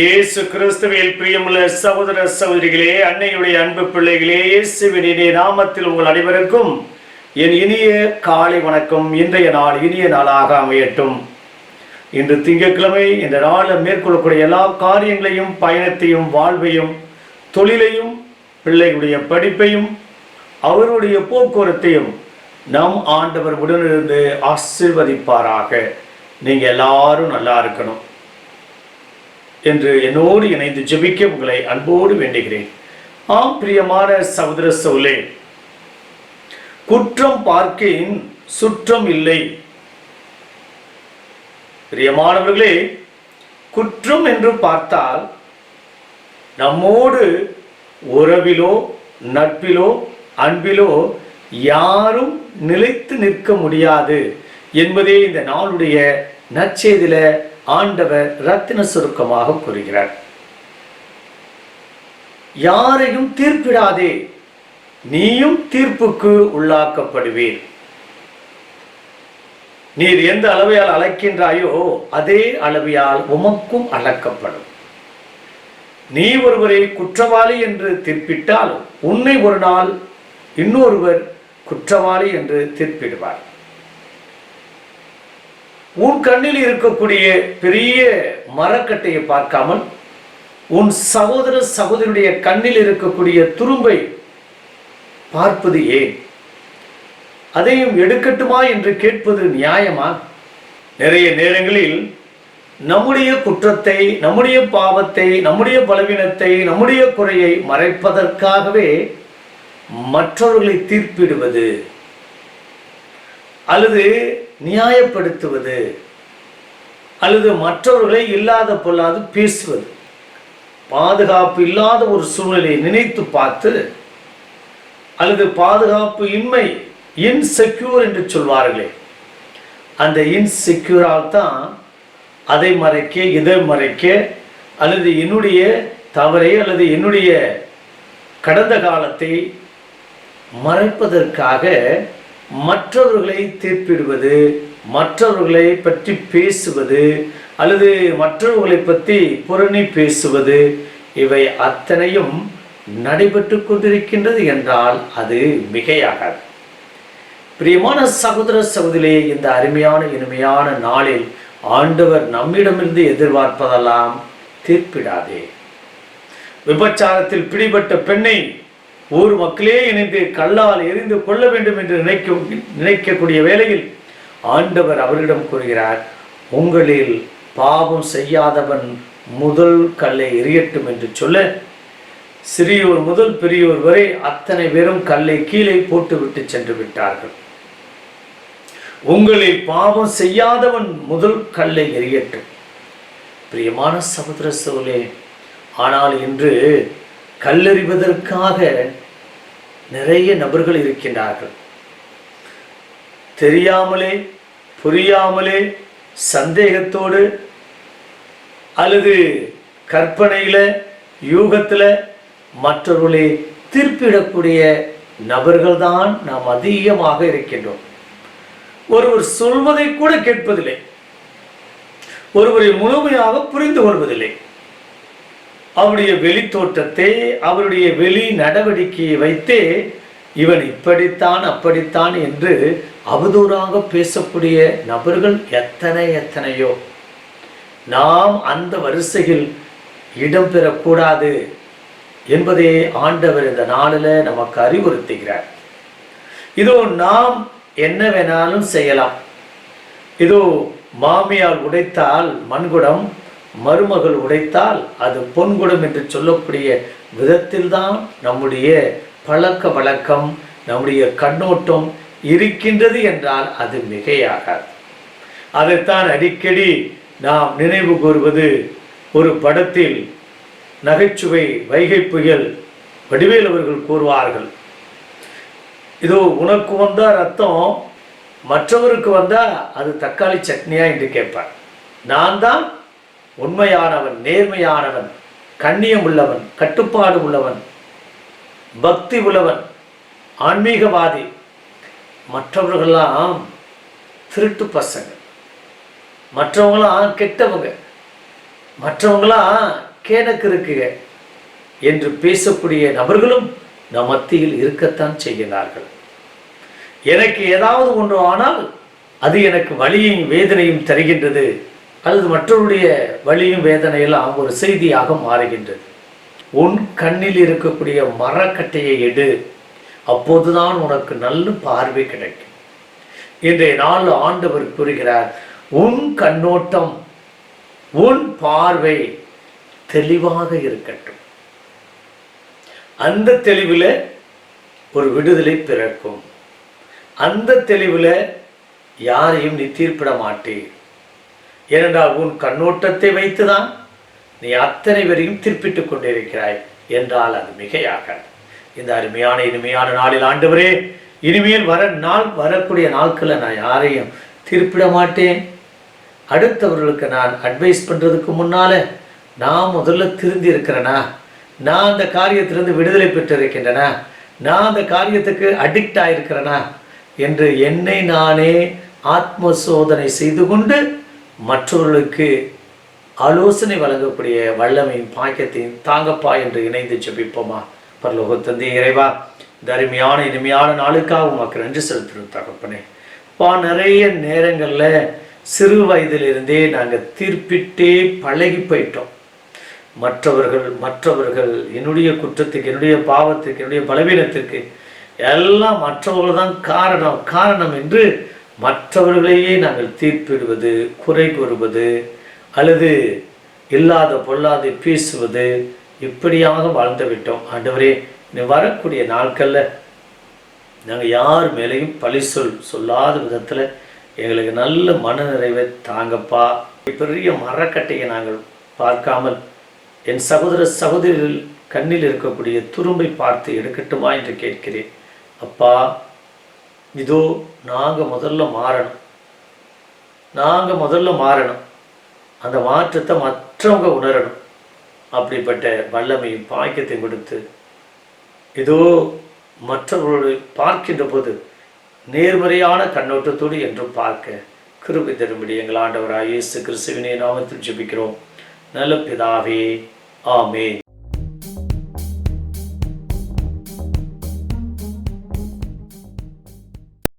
இயேசு கிறிஸ்துவில் பிரியமுள்ள சகோதர சகோதரிகளே அன்னையுடைய அன்பு பிள்ளைகளே இயேசுவினே நாமத்தில் உங்கள் அனைவருக்கும் என் இனிய காலை வணக்கம். இன்றைய நாள் இனிய நாளாக அமையட்டும். இன்று திங்கட்கிழமை இந்த நாளில் மேற்கொள்ளக்கூடிய எல்லா காரியங்களையும் பயணத்தையும் வாழ்வையும் தொழிலையும் பிள்ளைகளுடைய படிப்பையும் அவருடைய போக்குவரத்தையும் நம் ஆண்டவர் உடனிருந்து ஆசீர்வதிப்பாராக. நீங்கள் எல்லாரும் நல்லா இருக்கணும். என்று என்னோடு இணைந்து ஜெபிக்க உங்களை அன்போடு வேண்டுகிறேன். ஆம் பிரியமான சகோதர சோலே குற்றம் பார்க்கின் சுற்றம் இல்லை. பிரியமானவர்களே குற்றம் என்று பார்த்தால் நம்மோடு உறவிலோ நட்பிலோ அன்பிலோ யாரும் நிலைத்து நிற்க முடியாது என்பதே இந்த நாளுடைய நற்செய்தியில ஆண்டவர் ரத்தின சுருக்கமாக கூறுகிறார். யாரையும் தீர்ப்பிடாதே நீயும் தீர்ப்புக்கு உள்ளாக்கப்படுவீர். நீர் எந்த அளவையால் அழைக்கின்றாயோ அதே அளவையால் உமக்கும் அளக்கப்படும். நீ ஒருவரை குற்றவாளி என்று தீர்ப்பிட்டால் உன்னை ஒரு நாள் இன்னொருவர் குற்றவாளி என்று தீர்ப்பிடுவார். உன் கண்ணில் இருக்கக்கூடிய பெரிய மரக்கட்டையை பார்க்காமல் உன் சகோதர சகோதரியுடைய கண்ணில் இருக்கக்கூடிய துரும்பை பார்ப்பது ஏன்? அதையும் எடுக்கட்டுமா என்று கேட்பது நியாயமா? நிறைய நேரங்களில் நம்முடைய குற்றத்தை நம்முடைய பாவத்தை நம்முடைய பலவீனத்தை நம்முடைய குறையை மறைப்பதற்காகவே மற்றவர்களை தீர்ப்பிடுவது. அல்லது நியாயப்படுத்துவது அல்லது மற்றவர்களை இல்லாத பொல்லாது பேசுவது. பாதுகாப்பு இல்லாத ஒரு சூழ்நிலையை நினைத்து பார்த்து அல்லது பாதுகாப்பு இன்மை இன்செக்யூர் என்று சொல்வார்களே அந்த இன்செக்யூரால் தான் அதை மறைக்க இதை மறைக்க அல்லது என்னுடைய தவறை அல்லது என்னுடைய கடந்த காலத்தை மறைப்பதற்காக மற்றவர்களை தீர்ப்பிடுவது மற்றவர்களை பற்றி பேசுவது அல்லது மற்றவர்களை பற்றி புரணி பேசுவது இவை அத்தனையும் நடைபெற்று கொண்டிருக்கின்றது என்றால் அது மிகையாகாது. பிரியமான சகோதர சகோதரியே இந்த அருமையான இனிமையான நாளில் ஆண்டவர் நம்மிடமிருந்து எதிர்பார்ப்பதெல்லாம் தீர்ப்பிடாதே. விபச்சாரத்தில் பிடிபட்ட பெண்ணை ஊர் மக்களே இணைந்து கல்லால் எரிந்து கொள்ள வேண்டும் என்று நினைக்கும் நினைக்கக்கூடிய வேளையில் ஆண்டவர் அவரிடம் கூறுகிறார் உங்களில் பாவம் செய்யாதவன் முதல் கல்லை எரியட்டும் என்று சொல்ல சிறியோர் முதல் பெரியோர் வரை அத்தனை பேரும் கல்லை கீழே போட்டுவிட்டு சென்று விட்டார்கள். உங்களில் பாவம் செய்யாதவன் முதல் கல்லை எரியட்டும். பிரியமான சகோதர சோலே ஆனால் இன்று கல்லறிவதற்காக நிறைய நபர்கள் இருக்கின்றார்கள். தெரியாமலே புரியாமலே சந்தேகத்தோடு அல்லது கற்பனையில் யூகத்தில் மற்றவர்களை தீர்ப்பிடக்கூடிய நபர்கள்தான் நாம் அதிகமாக இருக்கின்றோம். ஒருவர் சொல்வதை கூட கேட்பதில்லை. ஒருவரை முழுமையாக புரிந்து கொள்வதில்லை. அவருடைய வெளி தோற்றத்தை அவருடைய வெளி நடவடிக்கையை வைத்தே இவன் இப்படித்தான் அப்படித்தான் என்று அவதூறாக பேசக்கூடிய நபர்கள் எத்தனை எத்தனையோ. நாம் அந்த வரிசையில் இடம்பெறக்கூடாது என்பதை ஆண்டவர் இந்த நாளில் நமக்கு அறிவுறுத்துகிறார். இதோ நாம் என்ன வேணாலும் செய்யலாம். இதோ மாமியால் உடைத்தால் மண்குடம் மருமகள் உடைத்தால் அது பொன்குடம் என்று சொல்லக்கூடிய விதத்தில்தான் நம்முடைய பழக்க வழக்கம் நம்முடைய கண்ணோட்டம் இருக்கின்றது என்றால் அது மிகையாகாது. அதைத்தான் அடிக்கடி நாம் நினைவு கூறுவது ஒரு படத்தில் நகைச்சுவை வைகை புயல் வடிவேல் அவர்கள் கூறுவார்கள். இதோ உனக்கு வந்தால் ரத்தம் மற்றவருக்கு வந்தால் அது தக்காளி சட்னியா என்று கேட்பார். நான் தான் உண்மையானவன் நேர்மையானவன் கண்ணியம் உள்ளவன் கட்டுப்பாடு உள்ளவன் பக்தி உள்ளவன் ஆன்மீகவாதி. மற்றவர்கள்லாம் திருட்டு பசங்க. மற்றவங்களாம் கெட்டவங்க. மற்றவங்களாம் கேனக்கு இருக்குங்க என்று பேசக்கூடிய நபர்களும் நம் மத்தியில் இருக்கத்தான் செய்கிறார்கள். எனக்கு ஏதாவது ஒன்று ஆனால் அது எனக்கு வலியையும் வேதனையும் தருகின்றது. அல்லது மற்றவருடைய வலியும் வேதனையெல்லாம் ஒரு செய்தியாக மாறுகின்றது. உன் கண்ணில் இருக்கக்கூடிய மரக்கட்டையை எடு. அப்போதுதான் உனக்கு நல்ல பார்வை கிடைக்கும். இன்றைய நாள் ஆண்டவர் கூறுகிறார் உன் கண்ணோட்டம் உன் பார்வை தெளிவாக இருக்கட்டும். அந்த தெளிவில் ஒரு விடுதலை பிறக்கும். அந்த தெளிவில் யாரையும் நீ தீர்ப்பிட மாட்டேன் ஏனென்றால் உன் கண்ணோட்டத்தை வைத்துதான் நீ அத்தனை பேரையும் திருப்பிட்டுக் கொண்டிருக்கிறாய் என்றால் அது மிகையாக இந்த அருமையான இனிமையான நாளில் ஆண்டவரே இனிமேல் வர நாள் வரக்கூடிய நாட்களில் நான் யாரையும் திருப்பிட மாட்டேன். அடுத்தவர்களுக்கு நான் அட்வைஸ் பண்ணுறதுக்கு முன்னால் நான் முதல்ல திருந்தி இருக்கிறேனா நான் அந்த காரியத்திலிருந்து விடுதலை பெற்றிருக்கின்றனா? நான் அந்த காரியத்துக்கு அடிக்ட் ஆகிருக்கிறேனா என்று என்னை நானே ஆத்ம சோதனை செய்து கொண்டு மற்றவர்களுக்கு ஆலோசனை வழங்கக்கூடிய வல்லமையும் பாக்கியத்தையும் தாங்கப்பா என்று இணைந்து ஜபிப்போமா? பரலோக தந்தை இறைவா இந்த அருமையான இனிமையான நாளுக்காக உமக்கு நன்றி செலுத்துகிறோம் தகப்பனே. பா நிறைய நேரங்களில் சிறு வயதிலிருந்தே நாங்கள் தீர்ப்பிட்டே பழகி போயிட்டோம். மற்றவர்கள் மற்றவர்கள் என்னுடைய குற்றத்துக்கு என்னுடைய பாவத்துக்கு என்னுடைய பலவீனத்திற்கு எல்லாம் மற்றவர்கள் தான் காரணம் காரணம் என்று மற்றவர்களையே நாங்கள் தீர்ப்பிடுவது குறை கூறுவது அல்லது இல்லாத பொல்லாது பேசுவது இப்படியாக வாழ்ந்து விட்டோம். ஆண்டவரே நீ வரக்கூடிய நாட்களில் நாங்கள் யார் மேலேயும் பழி சொல் சொல்லாத விதத்தில் எங்களுக்கு நல்ல மனநிறைவை தாங்கப்பா. பெரிய மரக்கட்டையை நாங்கள் பார்க்காமல் என் சகோதர சகோதரிகள் கண்ணில் இருக்கக்கூடிய துரும்பை பார்த்து எடுக்கட்டுமா என்று கேட்கிறேன். அப்பா இதோ நாங்கள் முதல்ல மாறணும். நாங்கள் முதல்ல மாறணும். அந்த மாற்றத்தை மற்றவங்க உணரணும். அப்படிப்பட்ட வல்லமையும் பாக்கியத்தையும் கொடுத்து இதோ மற்றவர்களை பார்க்கின்ற போது நேர்மறையான கண்ணோட்டத்தோடு என்றும் பார்க்க கிருபி தரும்படி எங்கள் ஆண்டவராக இயேசு கிறிஸ்துவினை நாமத்தில் ஜெபிக்கிறோம். நல்ல பிதாவே ஆமேன்.